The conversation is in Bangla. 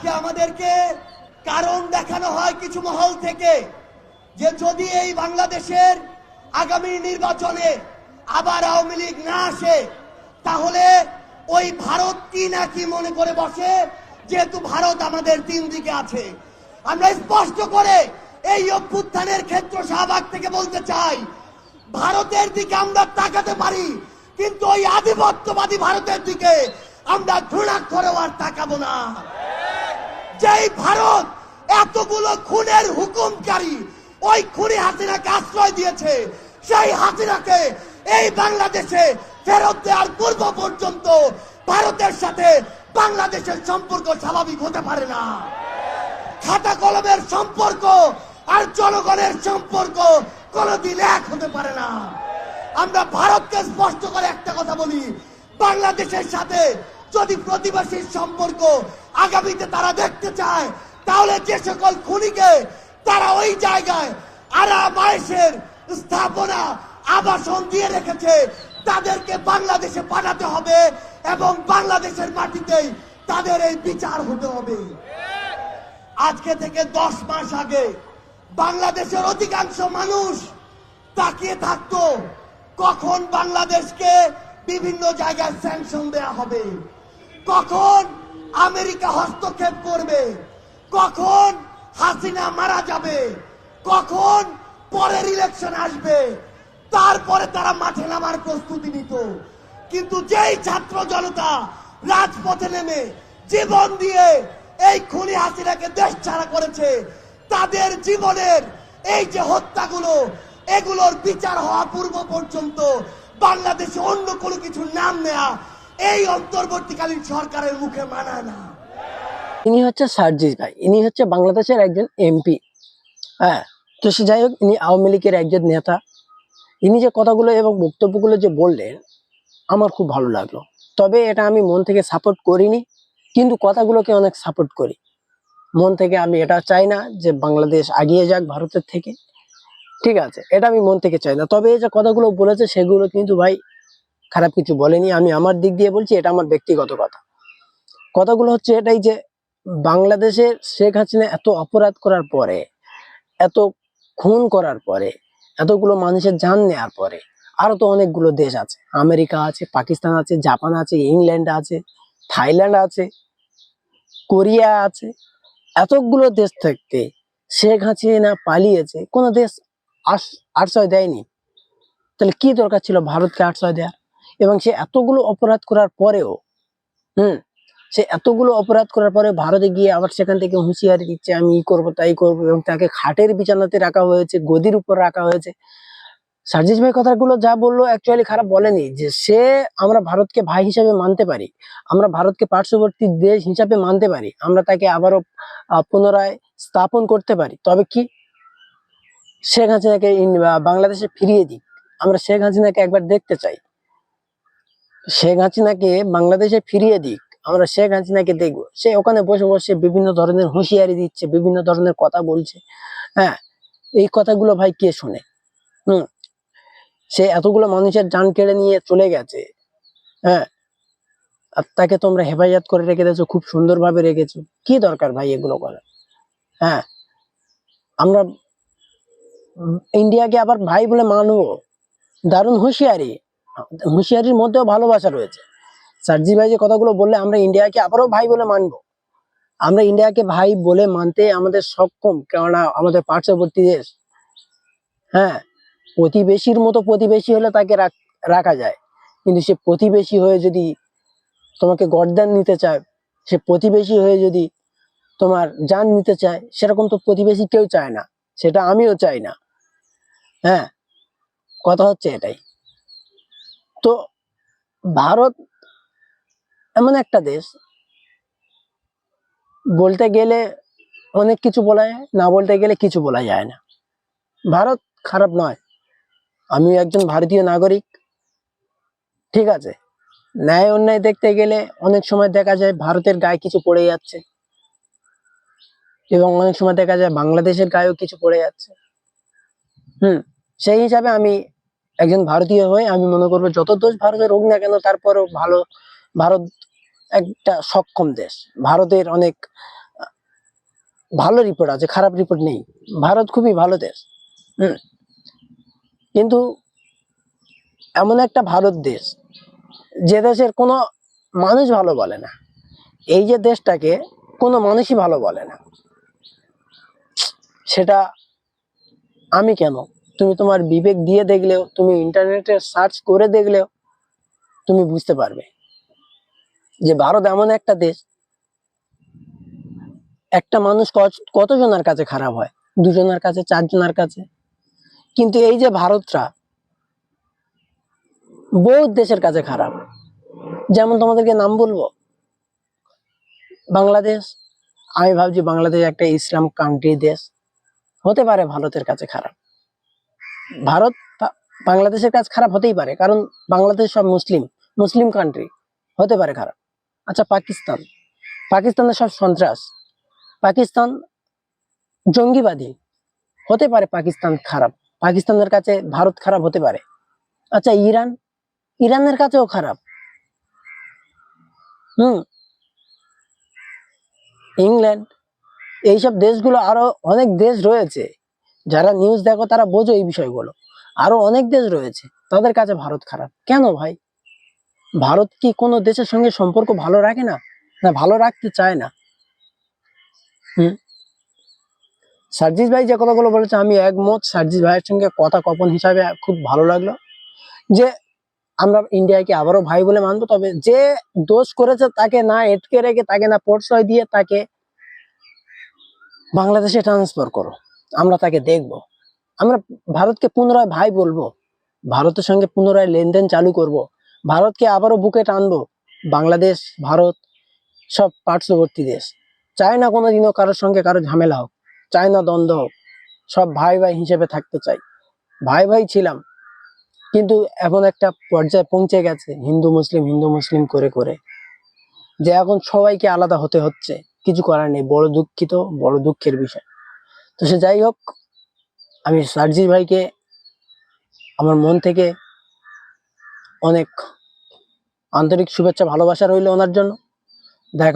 আজকে আমাদেরকে কারণ দেখানো হয় কিছু মহল থেকে যে যদি এই বাংলাদেশের আগামী নির্বাচনে আবার আওয়ামী লীগ না আসে, তাহলে ওই ভারত কি না কি মনে করে বসে? যেহেতু ভারত আমাদের তিন দিকে আছে। আমরা স্পষ্ট করে এই অভ্যুত্থানের ক্ষেত্র শাহবাগ থেকে বলতে চাই, ভারতের দিকে আমরা তাকাতে পারি, কিন্তু ওই আধিপত্যবাদী ভারতের দিকে আমরা ঘৃণাক্ষরেও আর তাকাবো না। যেই ভারত এতগুলো খুনের হুকুমকারী ওই খুনি হাসিনাকে আশ্রয় দিয়েছে, সেই হাসিনাকে এই বাংলাদেশে ফেরত দেওয়ার পূর্ব পর্যন্ত ভারতের সাথে বাংলাদেশের সম্পর্ক স্বাভাবিক হতে পারে না। খাতা কলমের সম্পর্ক আর জনগণের সম্পর্ক কোনোদিন এক হতে পারে না। আমরা ভারতকে স্পষ্ট করে একটা কথা বলি, বাংলাদেশের সাথে যদি প্রতিবেশীর সম্পর্ক আগামীতে তারা দেখতে চায়, তাহলে যে সকল খুনিকে তারা ওই জায়গায় আরাম আয়েসের স্থাপনা, আবাসন দিয়ে রেখেছে, তাদেরকে বাংলাদেশে পাঠাতে হবে এবং বাংলাদেশের মাটিতেই তাদের এই বিচার হতে হবে। আজকে থেকে দশ মাস আগে বাংলাদেশের অধিকাংশ মানুষ তাকিয়ে থাকতো, কখন বাংলাদেশকে বিভিন্ন জায়গায় স্যাংশন দেয়া হবে। কখন আমেরিকা হস্তক্ষেপ করবে? কখন হাসিনা মারা যাবে? কখন পরের ইলেকশন আসবে? তারপরে তারা মাঠে নামার প্রস্তুতি নিত। কিন্তু যেই ছাত্র জনতা রাজপথে নেমে জীবন দিয়ে এই খুনি হাসিনাকে দেশ ছাড়া করেছে, তাদের জীবনের এই যে হত্যাগুলো, এগুলোর বিচার হওয়া পূর্ব পর্যন্ত বাংলাদেশে অন্য কোনো কিছু নাম নেয়া এই অন্তর্বর্তীকালীন সরকারের মুখে মানায় না। ইনি হচ্ছে সার্জিস ভাই। ইনি হচ্ছে বাংলাদেশের একজন এমপি। হ্যাঁ তো সে যাই হোক, ইনি আওয়ামী লীগের একজন নেতা। ইনি যে কথাগুলো এবং বক্তব্যগুলো যে বললেন, আমার খুব ভালো লাগল। তবে এটা আমি মন থেকে সাপোর্ট করিনি, কিন্তু কথাগুলোকে অনেক সাপোর্ট করি। মন থেকে আমি এটা চাই না যে বাংলাদেশ আগিয়ে যাক ভারতের থেকে। ঠিক আছে, এটা আমি মন থেকে চাই না। তবে এই যে কথাগুলো বলেছে, সেগুলো কিন্তু ভাই খারাপ কিছু বলেনি, আমি আমার দিক দিয়ে বলছি এটা আমার ব্যক্তিগত কথা। কথাগুলো হচ্ছে এটাই যে বাংলাদেশের শেখ হাসিনা এত অপরাধ করার পরে, এত খুন করার পরে, এতগুলো মানুষের জান নেওয়ার পরে, আরও তো অনেকগুলো দেশ আছে। আমেরিকা আছে, পাকিস্তান আছে, জাপান আছে, ইংল্যান্ড আছে, থাইল্যান্ড আছে, কোরিয়া আছে। এতগুলো দেশ থেকে শেখ হাসিনা পালিয়েছে, কোনো দেশ আশ- আশ্রয় দেয়নি। তাহলে কি দরকার ছিল ভারতকে আশ্রয় দেওয়ার এবং সে এতগুলো অপরাধ করার পরেও, হুম, সে এতগুলো অপরাধ করার পরে ভারতে গিয়ে আবার সেখান থেকে হুঁশিয়ারি দিচ্ছে, আমি ই করব, তাই করব এবং তাকে খাটের বিছানাতে রাখা হয়েছে, গদির উপর রাখা হয়েছে। সার্জিস ভাই কথাগুলো যা বলল অ্যাকচুয়ালি খারাপ বলেনি যে সে আমরা ভারতকে ভাই হিসাবে মানতে পারি, আমরা ভারতকে পার্শ্ববর্তী দেশ হিসাবে মানতে পারি, আমরা তাকে আবারও পুনরায় স্থাপন করতে পারি। তবে কি? শেখ হাসিনাকে বাংলাদেশে ফিরিয়ে দিক। আমরা শেখ হাসিনাকে একবার দেখতে চাই। শেখ হাসিনাকে বাংলাদেশে ফিরিয়ে দিক, আমরা শেখ হাসিনাকে দেখব। সে ওখানে বসে বসে বিভিন্ন ধরনের হুঁশিয়ারি দিচ্ছে, বিভিন্ন ধরনের কথা বলছে। হ্যাঁ এই কথাগুলো ভাই কে শোনে? হুম, সে এতগুলো মানুষের জান কেড়ে নিয়ে চলে গেছে। হ্যাঁ আর তাকে তোমরা হেফাজত করে রেখে দিয়েছ, খুব সুন্দরভাবে রেখেছো। কি দরকার ভাই এগুলো করার? হ্যাঁ আমরা ইন্ডিয়াকে আবার ভাই বলে মানবো। দারুণ হুঁশিয়ারি। হুঁশিয়ারির মধ্যেও ভালোবাসা রয়েছে। সার্জি ভাই যে কথাগুলো বললে, আমরা ইন্ডিয়াকে আবারও ভাই বলে মানবো। আমরা ইন্ডিয়াকে ভাই বলে মানতে আমাদের সক্ষম, কেননা আমাদের পার্শ্ববর্তী দেশ হ্যাঁ প্রতিবেশীর মতো প্রতিবেশী হলে তাকে রাখ- যায়। কিন্তু সে প্রতিবেশী হয়ে যদি তোমাকে গর্দান নিতে চায়, সে প্রতিবেশী হয়ে যদি তোমার যান নিতে চায়, সেরকম তো প্রতিবেশী কেউ চায় না, সেটা আমিও চাই না। হ্যাঁ কথা হচ্ছে এটাই। তো ভারত এমন একটা দেশ। বলতে গেলে অনেক কিছু বলা যায়, না বলতে গেলে কিছু বলা যায় না। ভারত খারাপ নয়। আমি একজন ভারতীয় নাগরিক, ঠিক আছে? ন্যায় অন্যায় দেখতে গেলে অনেক সময় দেখা যায় ভারতের গায়ে কিছু পড়ে যাচ্ছে এবং অনেক সময় দেখা যায় বাংলাদেশের গায়েও কিছু পড়ে যাচ্ছে। হুম, সেই হিসাবে আমি একজন ভারতীয় হয়ে আমি মনে করব যত দোষ ভারতের হোক না কেন তারপরেও ভালো, ভারত একটা সক্ষম দেশ। ভারতের অনেক, ভালো রিপোর্ট আছে, খারাপ রিপোর্ট নেই। ভারত খুবই ভালো দেশ, হুম। কিন্তু এমন একটা ভারত দেশ, যে দেশের কোনো মানুষ ভালো বলে না। এই যে দেশটাকে কোনো মানুষই ভালো বলে না। সেটা আমি কেন তুমি তোমার বিবেক দিয়ে দেখলেও, তুমি ইন্টারনেটে সার্চ করে দেখলেও, তুমি বুঝতে পারবে যে ভারত এমন একটা দেশ, একটা মানুষ কত- কতজনের কাছে খারাপ হয়? দুজনের কাছে, চারজনের কাছে? কিন্তু এই যে ভারতটা বহু দেশের কাছে খারাপ। যেমন তোমাদেরকে নাম বলব, বাংলাদেশ, আমি ভাবছি বাংলাদেশ একটা ইসলাম কান্ট্রি দেশ, হতে পারে ভারতের কাছে খারাপ। ভারত বাংলাদেশের কাছে খারাপ হতেই পারে, কারণ বাংলাদেশ সব মুসলিম মুসলিম কান্ট্রি হতে পারে খারাপ। আচ্ছা পাকিস্তান, পাকিস্তানের সব সন্ত্রাস, পাকিস্তান জঙ্গিবাদী, হতে পারে পাকিস্তান খারাপ, পাকিস্তানের কাছে ভারত খারাপ হতে পারে। আচ্ছা ইরান, ইরানের কাছেও খারাপ। হুম, ইংল্যান্ড, এইসব দেশগুলো আরও অনেক দেশ রয়েছে যারা নিউজ দেখো, তারা বোঝো এই বিষয়গুলো। আরও অনেক দেশ রয়েছে, তাদের কাছে ভারত খারাপ। কেন ভাই? ভারত কি কোনো দেশের সঙ্গে সম্পর্ক ভালো রাখে না? না, ভালো রাখতে চায় না। হুম? সার্জিস ভাই যে কথাগুলো বলেছে, আমি একমত। সার্জিস ভাইয়ের সঙ্গে কথা কপন হিসাবে খুব ভালো লাগল। যে আমরা ইন্ডিয়াকে আবারও ভাই বলে মানবো, তবে যে দোষ করেছে তাকে না এটকে রেখে, তাকে না প্রশ্রয় দিয়ে তাকে বাংলাদেশে ট্রান্সফার করো। আমরা তাকে দেখব। আমরা ভারতকে পুনরায় ভাই বলব। ভারতের সঙ্গে পুনরায় লেনদেন চালু করব। ভারতকে আবারও বুকে টানবো। বাংলাদেশ, ভারত সব পার্শ্ববর্তী দেশ। চায় না কোনোদিনও কারোর সঙ্গে কারও ঝামেলা হোক। চায় না দ্বন্দ্ব হোক। সব ভাই ভাই হিসেবে থাকতে চাই। ভাই ভাই ছিলাম, কিন্তু এখন একটা পর্যায়ে পৌঁছে গেছে হিন্দু, মুসলিম হিন্দু, মুসলিম করে করে যে এখন সবাইকে আলাদা হতে হচ্ছে। কিছু করার নেই। বড় দুঃখিত, বড় দুঃখের বিষয়। তো সে যাই হোক, আমি সার্জির ভাইকে আমার মন থেকে অনেক আন্তরিক শুভেচ্ছা, ভালোবাসা রইল ওনার জন্য। দেখা